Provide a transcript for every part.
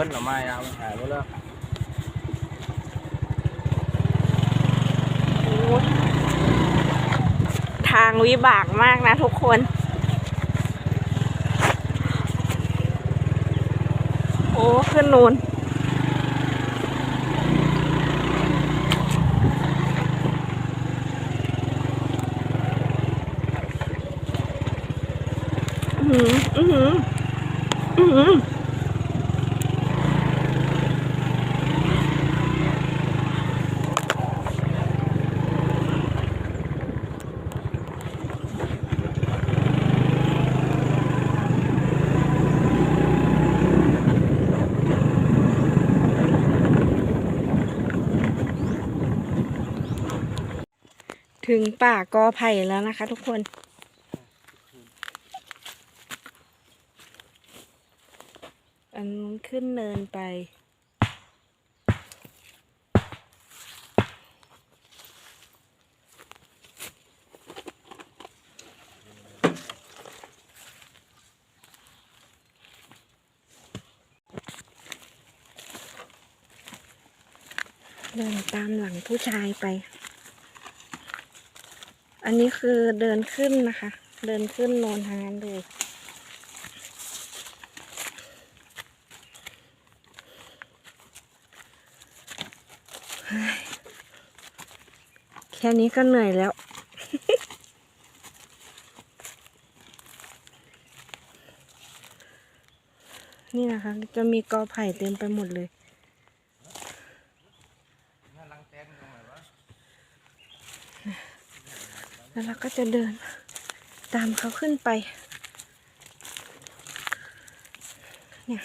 บิ้ลหน่อไม้เอาหายไปแล้วทางวิบากมากนะทุกคน โอ้ ขึ้นนูนอือหืออือหื ถึงป่ากอไผ่แล้วนะคะ ทุกคน อันนู้นขึ้นเนินไป เดินตามหลังผู้ชายไป อันนี้คือเดินขึ้นนะคะ เดินขึ้นโนนทางนั้นเลยเฮ้ยแค่นี้ก็เหนื่อยแล้ว นี่นะคะ จะมีกอไผ่เต็มไปหมดเลย แล้วเราก็จะเดินตามเขาขึ้นไป เนี่ย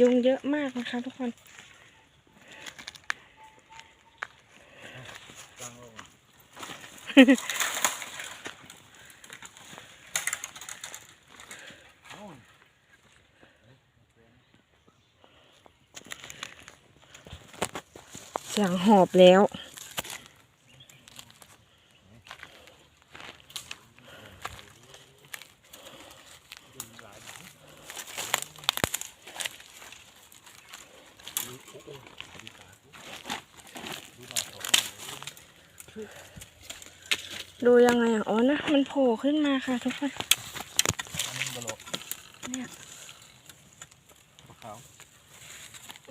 ยุงเยอะมากนะคะทุกคน เสียงหอบแล้ว ดูยังไงอะอ๋อนะ มันโผล่ขึ้นมาค่ะทุกคนบโลเนี่ยขาว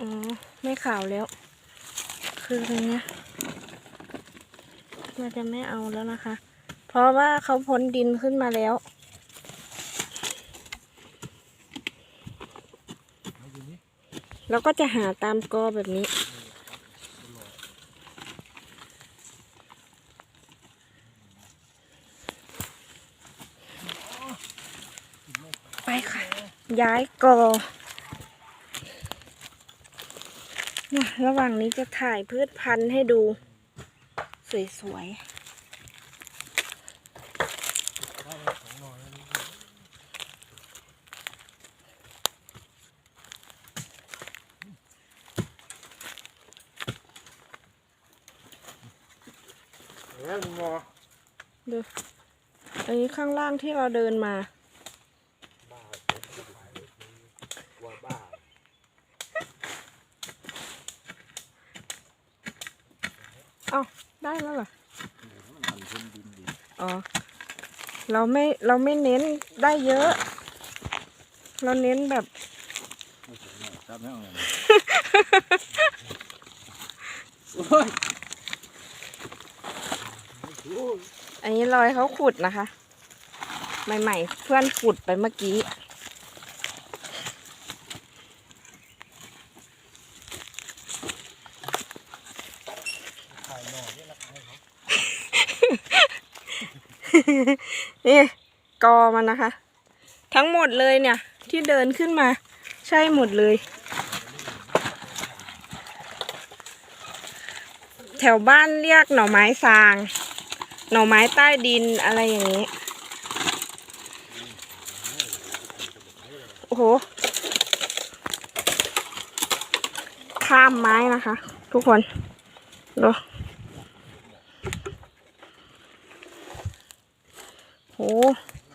อ๋อ ไม่ขาวแล้ว คืออะไรเนี่ยเราจะไม่เอาแล้วนะคะ เพราะว่าเขาพ้นดินขึ้นมาแล้วแล้วก็จะหาตามกอแบบนี้ ไปค่ะ ย้ายกอ เนี่ยระหว่างนี้จะถ่ายพืชพันธุ์ให้ดู สวยแล้วมอๆดู อันนี้ข้างล่างที่เราเดินมาบ้าว่าบ้า เอ้า ได้แล้วเหรอมันขึ้นดินดีอ๋อ เราไม่เราไม่เน้นได้เยอะ เราเน้นแบบไม่ถึงเนี่ยจับไม่เอาเลยโอ้ยอันนี้รอยเขาขุดนะคะ ใหม่ ๆ เพื่อนขุดไปเมื่อกี้ ถ่ายหน่อเนี่ยละให้เขา นี่กอมันนะคะ ทั้งหมดเลยเนี่ย ที่เดินขึ้นมา ใช่หมดเลย แถวบ้านเรียกหน่อไม้ซาง หน่อไม้ใต้ดินอะไรอย่างนี้ โอ้โหข้ามไม้นะคะ ทุกคนดู โห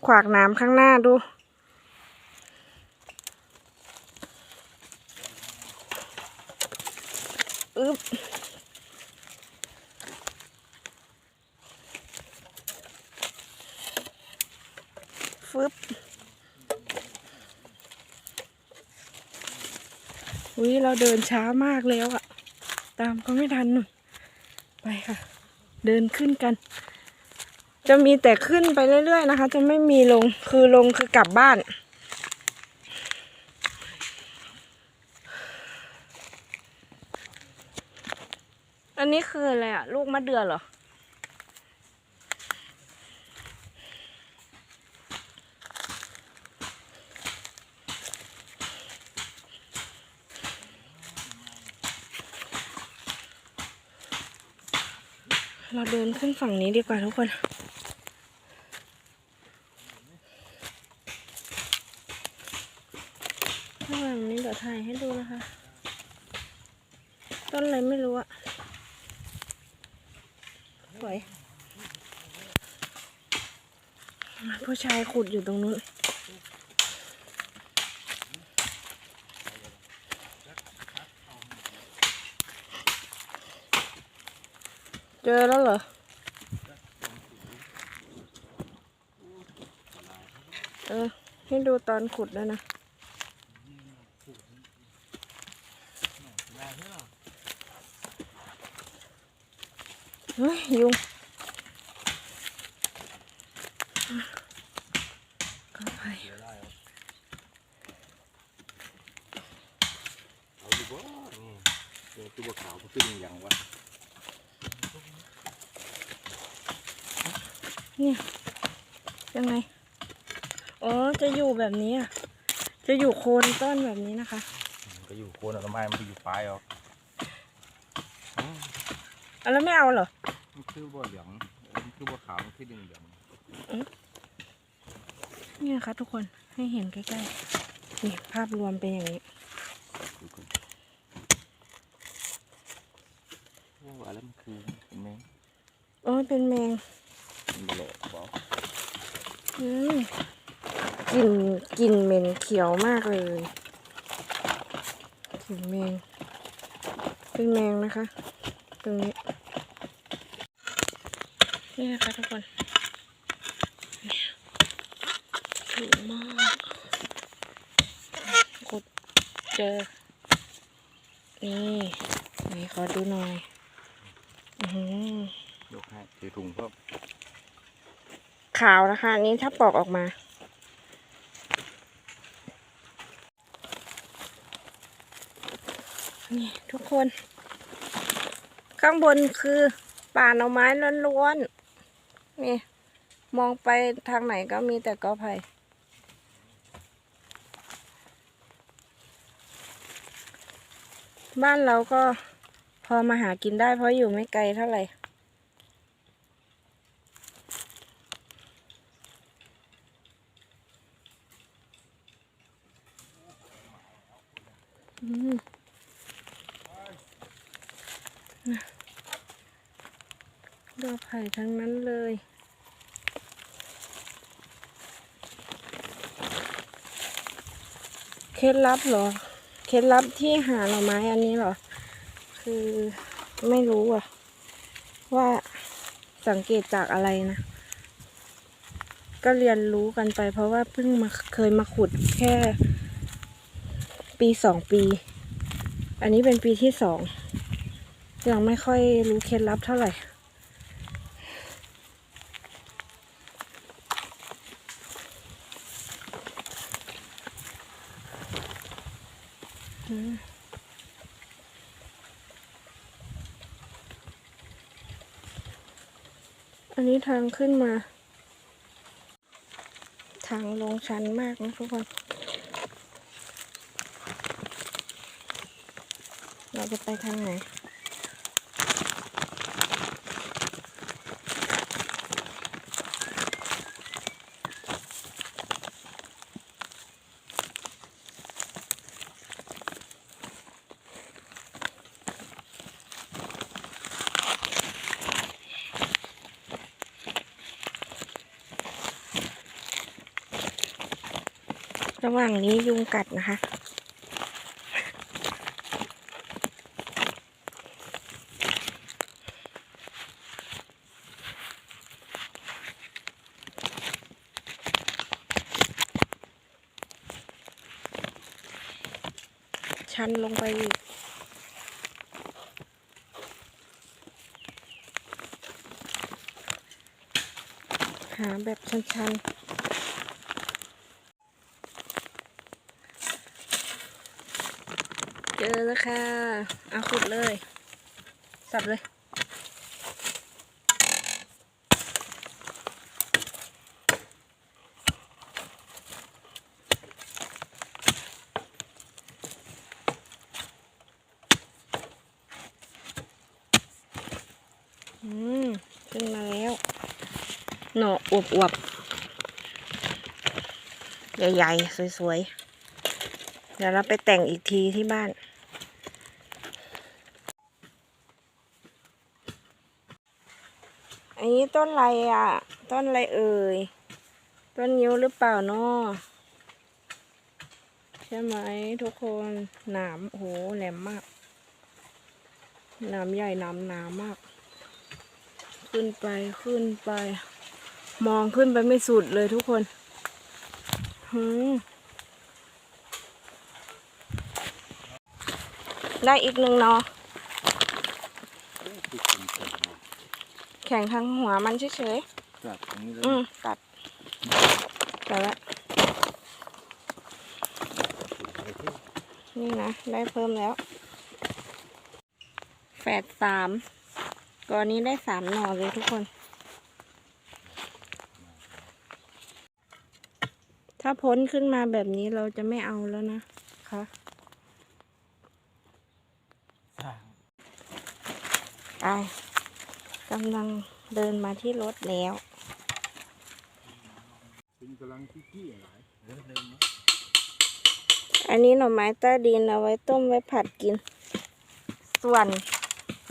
ขวากน้ำข้างหน้าดูอึ๊บฟึบอุ้ยเราเดินช้ามากแล้วอะตามก็ไม่ทันหนุ่นไปค่ะ เดินขึ้นกัน จะมีแต่ขึ้นไปเรื่อยๆนะคะ จะไม่มีลงคือลงคือกลับบ้าน อันนี้คืออะไรอะลูกมะเดือเหรอเราเดินขึ้นฝั่งนี้ดีกว่าทุกคน ข้างหลังนี้เดี๋ยวถ่ายให้ดูนะคะ ต้นอะไรไม่รู้อะสวยผู้ ชายขุดอยู่ตรงนู้นเจอแล้วเหรอ เออ ให้ดูตอนขุดด้วยนะเฮ้ยยุงก็ไป เอาดีกว่านี่เจอตัวขาวมันขึ้นอย่างวะ เนี่ยยังไง อ๋อ จะอยู่แบบนี้อะ จะอยู่โคนต้นแบบนี้นะคะ มันก็อยู่โคนต้นไม้มันก็อยู่ปลายเอาอืมอะแล้วไม่เอาเหรอ มันคือบ่เหลืองมันคือบ่ขาวมันคือเหลืองเหลืองนี่นะคะทุกคนให้เห็นใกล้ๆ นี่ภาพรวมเป็นอย่างนี้ ดูก่อนโอ้อะไรมันคือเป็นแมงโอ้ยเป็นแมงเป็น บ่แหลกบอกอืมกลิ่นกลิ่นเหม็นเขียวมากเลยกลิ่นแมง เป็นแมงนะคะ ตรงนี้ นี่นะคะทุกคนเนี่ยสูงมากกดเจอ นี่ไหนขอดูหน่อย อือหือยกให้ถือถุงเพิ่ม ขาวนะคะนนี้ถ้าปอกออกมา นี่ทุกคน ข้างบนคือป่าหน่อไม้ล้วนๆ นี่ มองไปทางไหนก็มีแต่กอไผ่บ้านเราก็พอมาหากินได้เพราะอยู่ไม่ไกลเท่าไหร่ อืมนะดอกไผ่ทั้งนั้นเลย เค ล็ดลับเหรอ เคล็ดลับที่หาหน่อไม้อันนี้เหรอ คือไม่รู้อะว่าสังเกตจากอะไรนะ ก็เรียนรู้กันไป เพราะว่าเพิ่งมาเคยมาขุดแค่ ปีสองปี อันนี้เป็นปีที่สองยังไม่ค่อยรู้เคล็ดลับเท่าไหร่ อันนี้ทางขึ้นมา ทางลงชันมากนะทุกคน เราจะไปทางไหน ระหว่างนี้ยุงกัดนะคะ ชันลงไปอีกหาแบบชันๆ เจอแล้วค่ะเอาขุดเลย สับเลย อืมขึ้นมาแล้ว หน่ออวบๆ ใหญ่ๆ สวยๆ เดี๋ยวเราไปแต่งอีกทีที่บ้าน นี้ต้นอะไรอะ ต้นอะไรเอ่ย ต้นยิ้วหรือเปล่าเนาะใช่ไหมทุกคนหนามโอ้โหแหลมมากหนามใหญ่หนามหนามาก ขึ้นไปขึ้นไป มองขึ้นไปไม่สุดเลยทุกคนหืมได้อีกหนึ่งเนาะ แข็งทั้งหัวมันเฉยจับตรงนี้เลๆยอืมตัดแต่ละนี่นะ ได้เพิ่มแล้ว แฝดสามก่อนนี้ได้สามหน่อเลยทุกคน ถ้าพ้นขึ้นมาแบบนี้เราจะไม่เอาแล้วนะคะไป กำลังเดินมาที่รถแล้วอันนี้หน่อไม้ใต้ดินเอาไว้ต้มไว้ผัดกิน ส่วน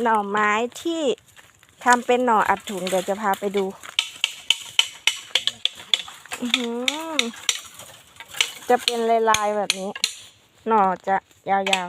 หน่อไม้ที่ทำเป็นหน่ออัดถุงเดี๋ยวจะพาไปดูจะเป็นลายๆแบบนี้ หน่อจะยาว